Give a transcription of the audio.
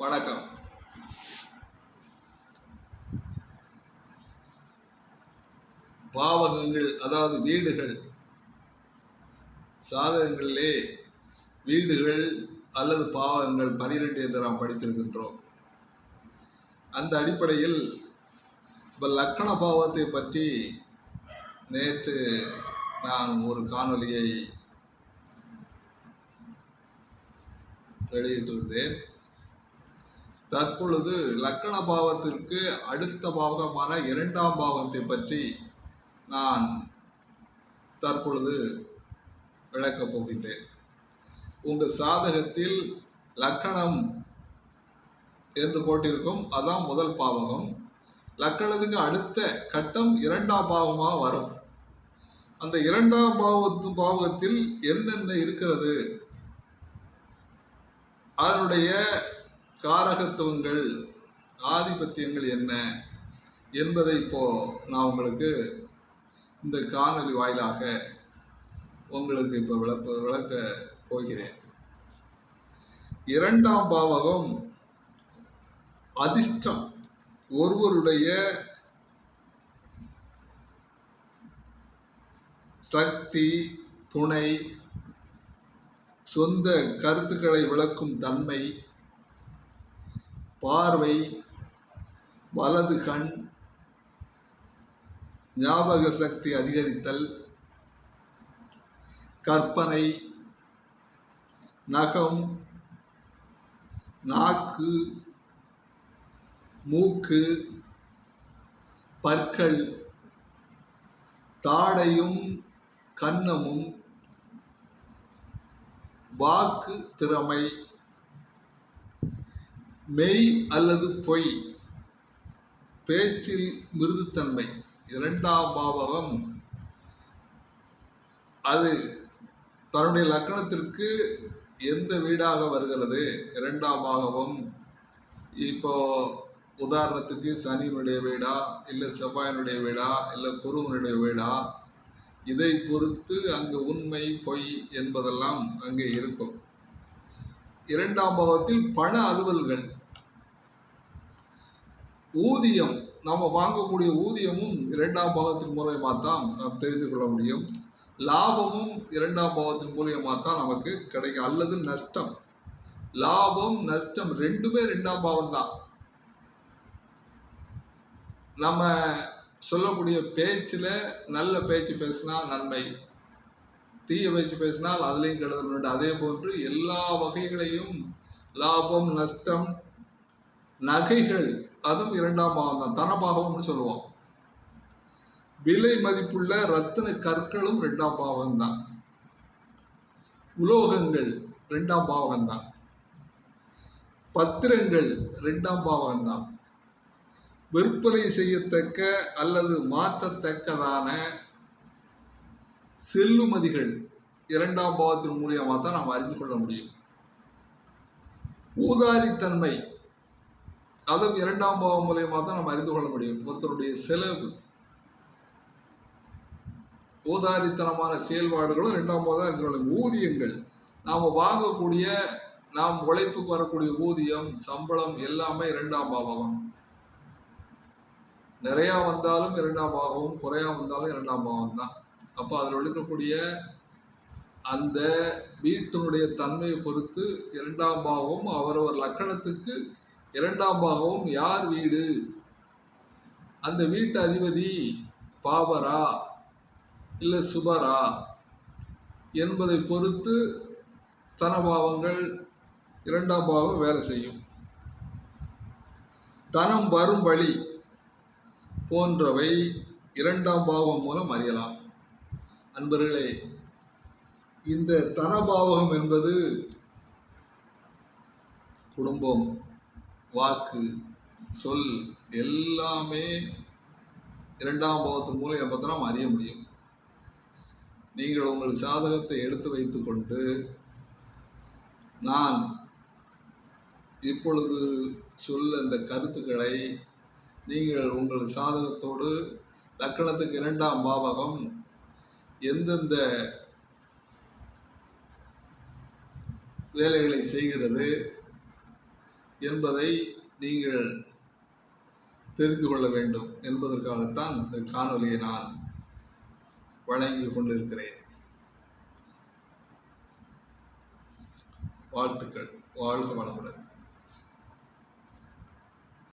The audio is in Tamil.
வணக்கம். பாவகங்கள் அதாவது வீடுகள் சாதகங்களிலே வீடுகள் அல்லது பாவகங்கள் பனிரெண்டு என்று நாம் படித்திருக்கின்றோம். அந்த அடிப்படையில் இப்போ லக்கண பாவத்தை பற்றி நேற்று நான் ஒரு காணொலியை வெளியிட்டிருந்தேன். தற்பொழுது லக்கண பாவத்திற்கு அடுத்த பாவகமான இரண்டாம் பாவத்தை பற்றி நான் தற்பொழுது விளக்கப் போகின்றேன். உங்கள் சாதகத்தில் லக்கணம் என்று போட்டிருக்கும் அதான் முதல் பாவகம். லக்கணத்துக்கு அடுத்த கட்டம் இரண்டாம் பாவமாக வரும். அந்த இரண்டாம் பாவத்து பாவகத்தில் என்னென்ன இருக்கிறது? அதனுடைய காரகத்துவங்கள் ஆதிபத்தியங்கள் என்ன என்பதை இப்போ நான் உங்களுக்கு இந்த காணொலி வாயிலாக உங்களுக்கு இப்போ விளப்ப விளக்க போகிறேன். இரண்டாம் பாவகம் அதிர்ஷ்டம். ஒருவருடைய சக்தி துணை சொந்த கருத்துக்களை விளக்கும் தன்மை பார்வை வலது கண் ஞாபக சக்தி அதிகரித்தல் கற்பனை நகம் நாக்கு மூக்கு பற்கள் தாடையும் கன்னமும் வாக்கு திறமை மெய் அல்லது பொய் பேச்சில் மிருதுத்தன்மை இரண்டாம் பாவகம். அது தன்னுடைய லக்கணத்திற்கு எந்த வீடாக வருகிறது? இரண்டாம் பாகவம் இப்போ உதாரணத்துக்கு சனியினுடைய வீடா இல்லை செவ்வாயினுடைய வீடா இல்லை குருவனுடைய வீடா இதை பொறுத்து அங்கு உண்மை பொய் என்பதெல்லாம் அங்கே இருக்கும். இரண்டாம் பாவத்தில் பண அலுவல்கள். ஊதியம் நம்ம வாங்கக்கூடிய ஊதியமும் இரண்டாம் பாவத்தின் மூலியமாக தான் நாம் தெரிந்து கொள்ள முடியும். லாபமும் இரண்டாம் பாவத்தின் மூலியமாக தான் நமக்கு கிடைக்கும் அல்லது நஷ்டம். லாபம் நஷ்டம் ரெண்டுமே ரெண்டாம் பாவம் தான் நம்ம சொல்லக்கூடிய பேச்சில் நல்ல பேச்சு பேசினா நன்மை. தீய பேச்சு பேசினால் அதுலேயும் கெடுதல் உண்டு. அதே போன்று எல்லா வகைகளையும் லாபம் நஷ்டம் நகைகள் அதுவும் இரண்டாம் பாகம் தான். தனபாகம்னு சொல்லுவோம். விலை மதிப்புள்ள ரத்தின கற்களும் ரெண்டாம் பாவம் தான். உலோகங்கள் ரெண்டாம் பாவகம் தான். பத்திரங்கள் ரெண்டாம் பாவகம் தான். விற்பனை செய்யத்தக்க அல்லது மாற்றத்தக்கதான செல்லுமதிகள் இரண்டாம் பாவத்தின் மூலியமாக தான் நாம் அறிந்து கொள்ள முடியும். ஊதாரித்தன்மை அதுவும் இரண்டாம் பாவம் மூலியமாக தான் நம்ம அறிந்து கொள்ள முடியும். ஒருத்தருடைய செலவு ஊதாரித்தனமான செயல்பாடுகளும் இரண்டாம் பாவம் தான் அறிந்து கொள்ள ஊதியங்கள் நாம் வாங்கக்கூடிய நாம் உழைப்புக்கு வரக்கூடிய ஊதியம் சம்பளம் எல்லாமே இரண்டாம் பாவம் நிறையா வந்தாலும் இரண்டாம் பாவம் குறையா வந்தாலும் இரண்டாம் பாவம் தான் அப்போ அதில் எடுக்கக்கூடிய அந்த வீட்டினுடைய தன்மையை பொறுத்து இரண்டாம் பாவம் அவரவர் லக்கணத்துக்கு இரண்டாம் பாகமும் யார் வீடு? அந்த வீட்டு அதிபதி பாபரா இல்லை சுபரா என்பதை பொறுத்து தனபாவங்கள் இரண்டாம் பாவம் வேலை செய்யும். தனம் வரும் வழி போன்றவை இரண்டாம் பாவம் மூலம் அறியலாம். அன்பர்களே இந்த தனபாவகம் என்பது குடும்பம் வாக்கு சொல் எல்லாமே இரண்டாம் பாவத்தின் மூலம் எப்போ நாம் அறிய முடியும். நீங்கள் உங்கள் சாதகத்தை எடுத்து வைத்துக்கொண்டு நான் இப்பொழுது சொல்ல இந்த கருத்துக்களை நீங்கள் உங்கள் சாதகத்தோடு லக்கணத்துக்கு இரண்டாம் பாவகம் எந்தெந்த வேலைகளை செய்கிறது என்பதை நீங்கள் தெரிந்து கொள்ள வேண்டும் என்பதற்காகத்தான் இந்த காணொலியை நான் வழங்கி கொண்டிருக்கிறேன். வாழ்த்துக்கள். வாழ்க வளமுடன்.